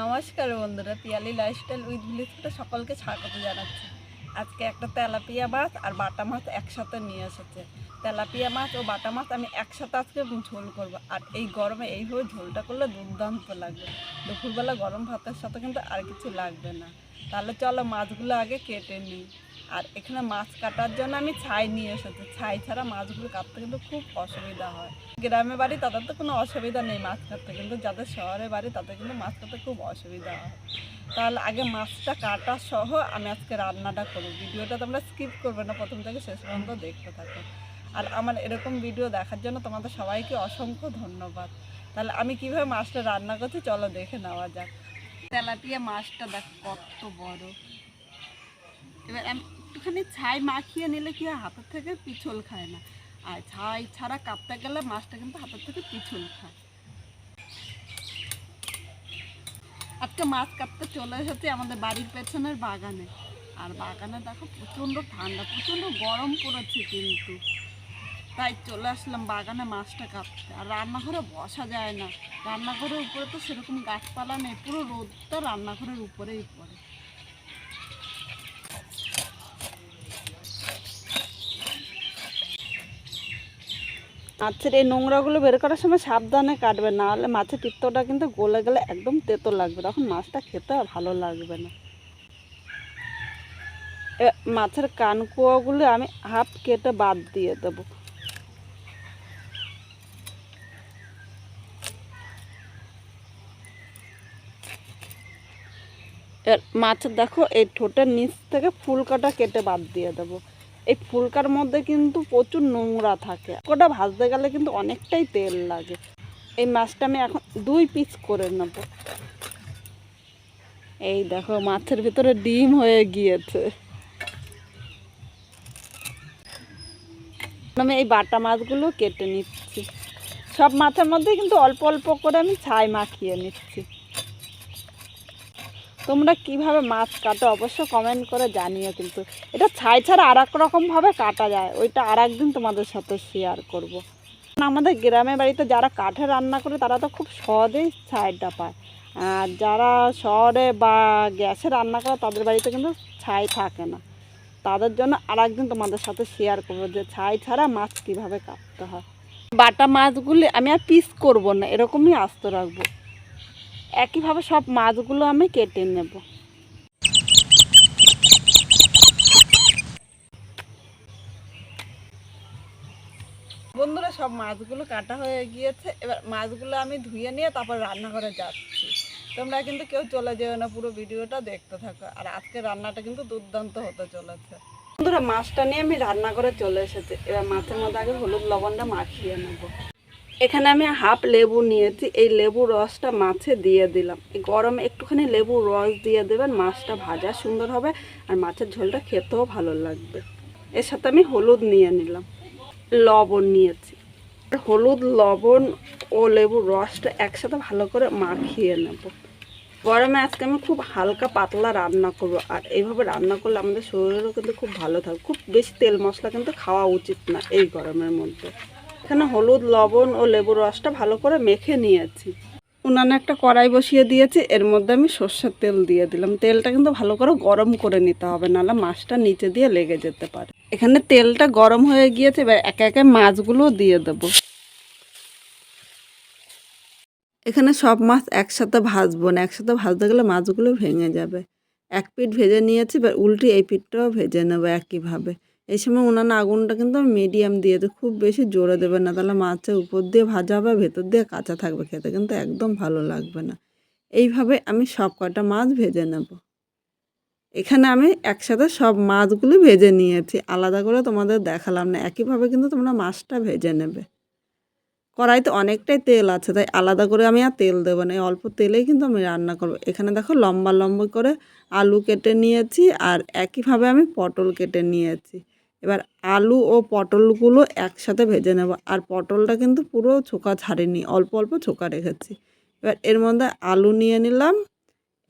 নমস্কার বন্ধুরা, Piyali lifestyle with ভিলেজটা সকলকে স্বাগত জানাচ্ছি। আজকে একটা তেলাপিয়া মাছ আর বাটা মাছ একসাথে নিয়ে এসেছে। তেলাপিয়া মাছ ও বাটা মাছ আমি একসাথে আজকে ঝোল করব। আর এই গরমে এইভাবে ঝোলটা করলে দুর্দান্ত লাগবে। দুপুরবেলা গরম ভাতের সাথে কিন্তু আর কিছু লাগবে না। তাহলে চলো মাছগুলো আগে কেটে নিই। আর এখানে মাছ কাটার জন্য আমি ছাই নিয়ে এসেছি। ছাই ছাড়া মাছগুলো কাটতে কিন্তু খুব অসুবিধা হয়। গ্রামে বাড়ি তাদের তো কোনো অসুবিধা নেই মাছ কাটতে, কিন্তু যাদের শহরে বাড়ি তাদের কিন্তু মাছ কাটতে খুব অসুবিধা হয়। তাহলে আগে মাছটা কাটা সহ আমি আজকে রান্নাটা করব। ভিডিওটা তোমরা স্কিপ করবে না, প্রথম থেকে শেষ পর্যন্ত দেখতে থাকো। আর আমার এরকম ভিডিও দেখার জন্য তোমাদের সবাইকে অসংখ্য ধন্যবাদ। তাহলে আমি কীভাবে মাছটা রান্না করছি চলো দেখে নেওয়া যাক। তেলাপিয়া মাছটা দেখ কত বড়। এবার একটুখানি ছাই মাখিয়ে নিলে কি হয়, হাতের থেকে পিছল খায় না। আর ছাই ছাড়া কাটতে গেলে মাছটা কিন্তু হাতের থেকে পিছল খায়। আজকে মাছ কাটতে চলে এসেছি আমাদের বাড়ির পেছনের বাগানে। আর বাগানে দেখো প্রচণ্ড ঠান্ডা, প্রচণ্ড গরম পড়েছে কিন্তু। তাই চলে আসলাম বাগানে মাছটা কাটতে আর রান্নাঘরে বসা যায় না। রান্নাঘরের উপরে তো সেরকম গাছপালা নেই, পুরো রোদটা রান্নাঘরের উপরেই পড়ে। মাছের এই নোংরাগুলো বের করার সময় সাবধানে কাটবে না হলে মাছের পিত্তটা কিন্তু গলে গেলে একদম তেতো লাগবে, তখন মাছটা খেতে ভালো লাগবে না। মাছের কানকুয়াগুলো আমি হাফ কেটে বাদ দিয়ে দেবো। এর মাছ দেখো, এই ঠোঁটের নিচ থেকে ফুলকাটা কেটে বাদ দিয়ে দেবো। এই ফুলকার মধ্যে কিন্তু প্রচুর নোংরা থাকে। ওটা ভাজতে গেলে কিন্তু অনেকটাই তেল লাগে। এই মাছটা আমি এখন দুই পিস করে নেব। এই দেখো, মাছের ভিতরে ডিম হয়ে গিয়েছে। আমি এই বাটা মাছগুলো কেটে নিচ্ছি। সব মাছের মধ্যে কিন্তু অল্প অল্প করে আমি ছাই মাখিয়ে নিচ্ছি। তোমরা কীভাবে মাছ কাটো অবশ্য কমেন্ট করে জানিও কিন্তু। এটা ছাই ছাড়া আর এক রকমভাবে কাটা যায়। ওইটা আর একদিন তোমাদের সাথে শেয়ার করব। আমাদের গ্রামের বাড়িতে যারা কাঠে রান্না করে, তারা তো খুব সহজেই ছাইটা পায়। আর যারা শহরে বা গ্যাসে রান্না করে, তাদের বাড়িতে কিন্তু ছাই থাকে না। তাদের জন্য আর একদিন তোমাদের সাথে শেয়ার করব যে ছাই ছাড়া মাছ কীভাবে কাটতে হয়। বাটা মাছগুলি আমি আর পিস করব না, এরকমই আস্ত রাখব। একইভাবে সব মাছগুলো আমি কেটে নেব। বন্ধুরা সব মাছগুলো কাটা হয়ে গিয়েছে। এবার মাছগুলো আমি ধুয়ে নিয়ে তারপর রান্নাঘরে যাচ্ছি। তোমরা কিন্তু কেউ চলে যেও না পুরো ভিডিওটা দেখতে থাকো। আর আজকে রান্নাটা কিন্তু দুর্দান্ত হতে চলেছে। বন্ধুরা মাছটা নিয়ে আমি রান্না করে চলে এসেছি। এবার মাছের মধ্যে আগে হলুদ লবণটা মাখিয়ে নেব। এখানে আমি হাফ লেবু নিয়েছি, এই লেবুর রসটা মাছে দিয়ে দিলাম। এই গরমে একটুখানি লেবুর রস দিয়ে দেবেন, মাছটা ভাজা সুন্দর হবে আর মাছের ঝোলটা খেতেও ভালো লাগবে। এর সাথে আমি হলুদ নিয়ে নিলাম, লবণ নিয়েছি। হলুদ, লবণ ও লেবুর রসটা একসাথে ভালো করে মাখিয়ে নেব। গরমে আজকে আমি খুব হালকা পাতলা রান্না করব, আর এইভাবে রান্না করলে আমাদের শরীরেরও কিন্তু খুব ভালো থাকবে। খুব বেশি তেল মশলা কিন্তু খাওয়া উচিত না এই গরমের মধ্যে। এখানে হলুদ, লবণ ও লেবুর রসটা ভালো করে মেখে নিয়েছি। উনানে একটা কড়াই বসিয়ে দিয়েছি, এর মধ্যে আমি সর্ষের তেল দিয়ে দিলাম। তেলটা কিন্তু ভালো করে গরম করে নিতে হবে, নাহলে মাছটা নিচে দিয়ে লেগে যেতে পারে। এখানে তেলটা গরম হয়ে গিয়েছে, এবার একে একে মাছগুলো দিয়ে দেবো। এখানে সব মাছ একসাথে ভাজবো না, একসাথে ভাজতে গেলে মাছগুলো ভেঙে যাবে। এক পিঠ ভেজে নিয়েছি, এবার উল্টে এই পিঠটাও ভেজে নেব একইভাবে। এই সময় উনানে আগুনটা কিন্তু আমি মিডিয়াম দিয়ে দেবো খুব বেশি জোরে দেবেন না। তাহলে মাছের উপর দিয়ে ভাজা বা ভেতর দিয়ে কাঁচা থাকবে খেতে, কিন্তু একদম ভালো লাগবে না। এইভাবে আমি সব কটা মাছ ভেজে নেব। এখানে আমি একসাথে সব মাছগুলো ভেজে নিয়েছি। আলাদা করে তোমাদের দেখালাম না, একইভাবে কিন্তু তোমরা মাছটা ভেজে নেবে। কড়াইতে অনেকটাই তেল আছে, তাই আলাদা করে আমি আর তেল দেবো না অল্প তেলেই কিন্তু আমি রান্না করব। এখানে দেখো লম্বা লম্বা করে আলু কেটে নিয়েছি, আর একইভাবে আমি পটল কেটে নিয়েছি। এবার আলু ও পটলগুলো একসাথে ভেজে নেব। আর পটলটা কিন্তু পুরো ছোকা ছাড়েনি, অল্প অল্প ছোকা রেখেছি। এবার এর মধ্যে আলু নিয়ে নিলাম,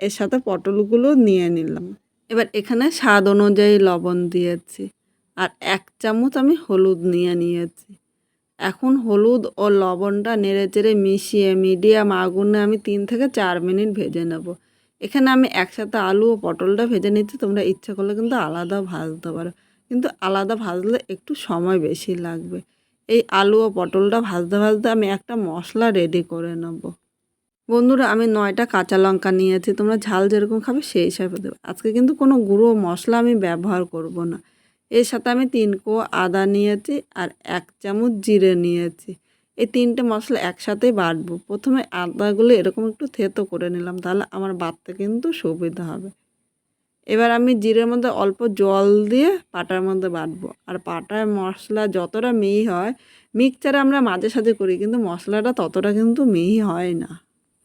এর সাথে পটলগুলো নিয়ে নিলাম। এবার এখানে স্বাদ অনুযায়ী লবণ দিয়েছি আর এক চামচ আমি হলুদ নিয়ে নিয়েছি। এখন হলুদ ও লবণটা নেড়ে চেড়ে মিশিয়ে মিডিয়াম আগুনে আমি তিন থেকে চার মিনিট ভেজে নেব। এখানে আমি একসাথে আলু ও পটলটা ভেজে নিচ্ছি, তোমরা ইচ্ছা করলে কিন্তু আলাদা ভাজতে পারো। কিন্তু আলাদা ভাজলে একটু সময় বেশি লাগবে। এই আলু ও পটলটা ভাজতে ভাজতে আমি একটা মশলা রেডি করে নেব। বন্ধুরা, আমি নয়টা কাঁচা লঙ্কা নিয়েছি, তোমরা ঝাল যেরকম খাবে সেই হিসাবে দেবে। আজকে কিন্তু কোনো গুঁড়ো মশলা আমি ব্যবহার করব না। এর সাথে আমি তিন কো আদা নিয়েছি আর এক চামচ জিরে নিয়েছি। এই তিনটে মশলা একসাথেই বাটবো। প্রথমে আদাগুলো এরকম একটু থেতো করে নিলাম, তাহলে আমার বাটতে কিন্তু সুবিধা হবে। এবার আমি জিরের মধ্যে অল্প জল দিয়ে পাটার মধ্যে বাটবো। আর পাটায় মশলা যতটা মিহি হয়, মিক্সচারে আমরা মাঝে সাঝে করি, কিন্তু মশলাটা ততটা কিন্তু মিহি হয় না।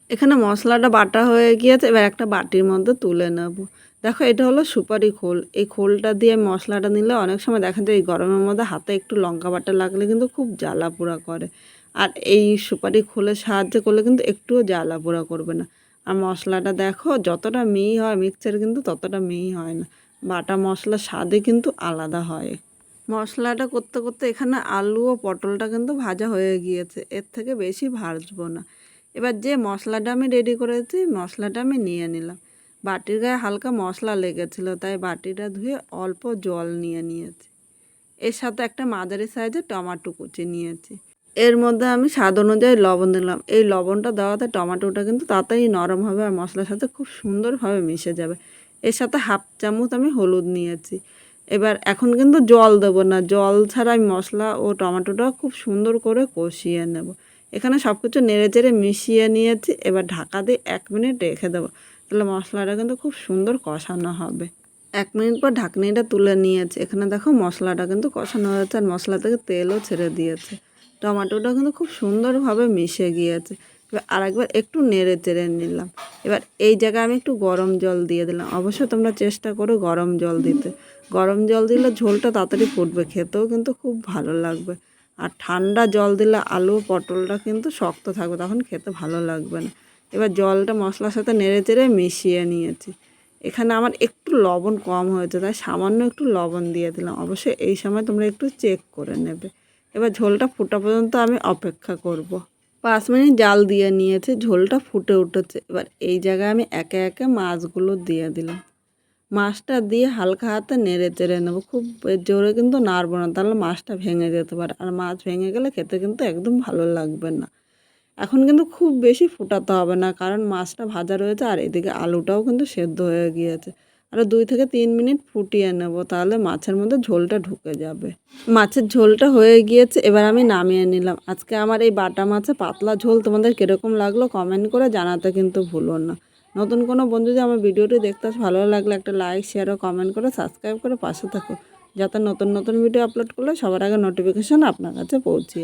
এখানে মশলাটা বাটা হয়ে গিয়েছে, এবার একটা বাটির মধ্যে তুলে নেব। দেখো, এটা হলো সুপারি খোল। এই খোলটা দিয়ে মশলাটা নিলে অনেক সময় দেখা যায় এই গরমের মধ্যে হাতে একটু লঙ্কা বাটা লাগলে কিন্তু খুব জ্বালা পোড়া করে। আর এই সুপারি খোলের সাহায্যে করলে কিন্তু একটুও জ্বালা পোড়া করবে না। আর মশলাটা দেখো, যতটা মিহি হয় মিক্সচার কিন্তু ততটা মিহি হয় না। বাটা মশলার স্বাদে কিন্তু আলাদা হয়। মশলাটা করতে করতে এখানে আলু ও পটলটা কিন্তু ভাজা হয়ে গিয়েছে, এর থেকে বেশি ভাজবো না। এবার যে মশলাটা আমি রেডি করেছি, মশলাটা আমি নিয়ে নিলাম। বাটির গায়ে হালকা মশলা লেগেছিলো, তাই বাটিটা ধুয়ে অল্প জল নিয়ে নিয়েছি। এর সাথে একটা মাঝারি সাইজের টমাটো কুচি নিয়েছি। এর মধ্যে আমি স্বাদ অনুযায়ী লবণ দিলাম। এই লবণটা দেওয়াতে টমেটোটা কিন্তু তাড়াতাড়ি নরম হবে আর মশলার সাথে খুব সুন্দরভাবে মিশে যাবে। এর সাথে হাফ চামচ আমি হলুদ নিয়েছি। এবার এখন কিন্তু জল দেবো না। জল ছাড়া আমি মশলা ও টমেটোটা খুব সুন্দর করে কষিয়ে নেব। এখানে সব কিছু নেড়ে চেড়ে মিশিয়ে নিয়েছি। এবার ঢাকা দিয়ে এক মিনিট রেখে দেবো। তাহলে মশলাটা কিন্তু খুব সুন্দর কষানো হবে। এক মিনিট পর ঢাকনিটা তুলে নিয়েছি। এখানে দেখো মশলাটা কিন্তু কষানো হয়েছে আর মশলা থেকে তেলও ছেড়ে দিয়েছে। টমেটোটা কিন্তু খুব সুন্দরভাবে মিশে গিয়েছে। এবার আরেকবার একটু নেড়ে চেড়ে নিলাম। এবার এই জায়গায় আমি একটু গরম জল দিয়ে দিলাম। অবশ্যই তোমরা চেষ্টা করো গরম জল দিতে। গরম জল দিলে ঝোলটা তাড়াতাড়ি ফুটবে, খেতেও কিন্তু খুব ভালো লাগবে। আর ঠান্ডা জল দিলে আলু, পটলটা কিন্তু শক্ত থাকবে, তখন খেতে ভালো লাগবে না। এবার জলটা মশলার সাথে নেড়ে চেড়ে মিশিয়ে নিয়েছি। এখানে আমার একটু লবণ কম হয়েছে, তাই সামান্য একটু লবণ দিয়ে দিলাম। অবশ্যই এই সময় তোমরা একটু চেক করে নেবে। এবার ঝোলটা ফোটা পর্যন্ত আমি অপেক্ষা করব। পাঁচ মিনিট জাল দিয়ে নিয়েছে, ঝোলটা ফুটে উঠেছে। এবার এই জায়গায় আমি একে একে মাছগুলো দিয়ে দিলাম। মাছটা দিয়ে হালকা হাতে নেড়ে চেড়ে নেব। খুব জোরে কিন্তু নাড়বো না, তাহলে মাছটা ভেঙে যেতে পারে। আর মাছ ভেঙে গেলে খেতে কিন্তু একদম ভালো লাগবে না। এখন কিন্তু খুব বেশি ফোটাতে হবে না, কারণ মাছটা ভাজা রয়েছে আর এদিকে আলুটাও কিন্তু সেদ্ধ হয়ে গিয়েছে। আরও দুই থেকে তিন মিনিট ফুটিয়ে নেব, তাহলে মাছের মধ্যে ঝোলটা ঢুকে যাবে। মাছের ঝোলটা হয়ে গিয়েছে, এবার আমি নামিয়ে নিলাম। আজকে আমার এই বাটা মাছে পাতলা ঝোল তোমাদের কীরকম লাগল কমেন্ট করে জানাতে কিন্তু ভুলো না। নতুন কোনো বন্ধু যদি আমার ভিডিওটি দেখতে ভালো লাগলে একটা লাইক শেয়ার ও কমেন্ট করে সাবস্ক্রাইব করে পাশে থাকো, যাতে নতুন নতুন ভিডিও আপলোড করলে সবার আগে নোটিফিকেশান আপনার কাছে পৌঁছে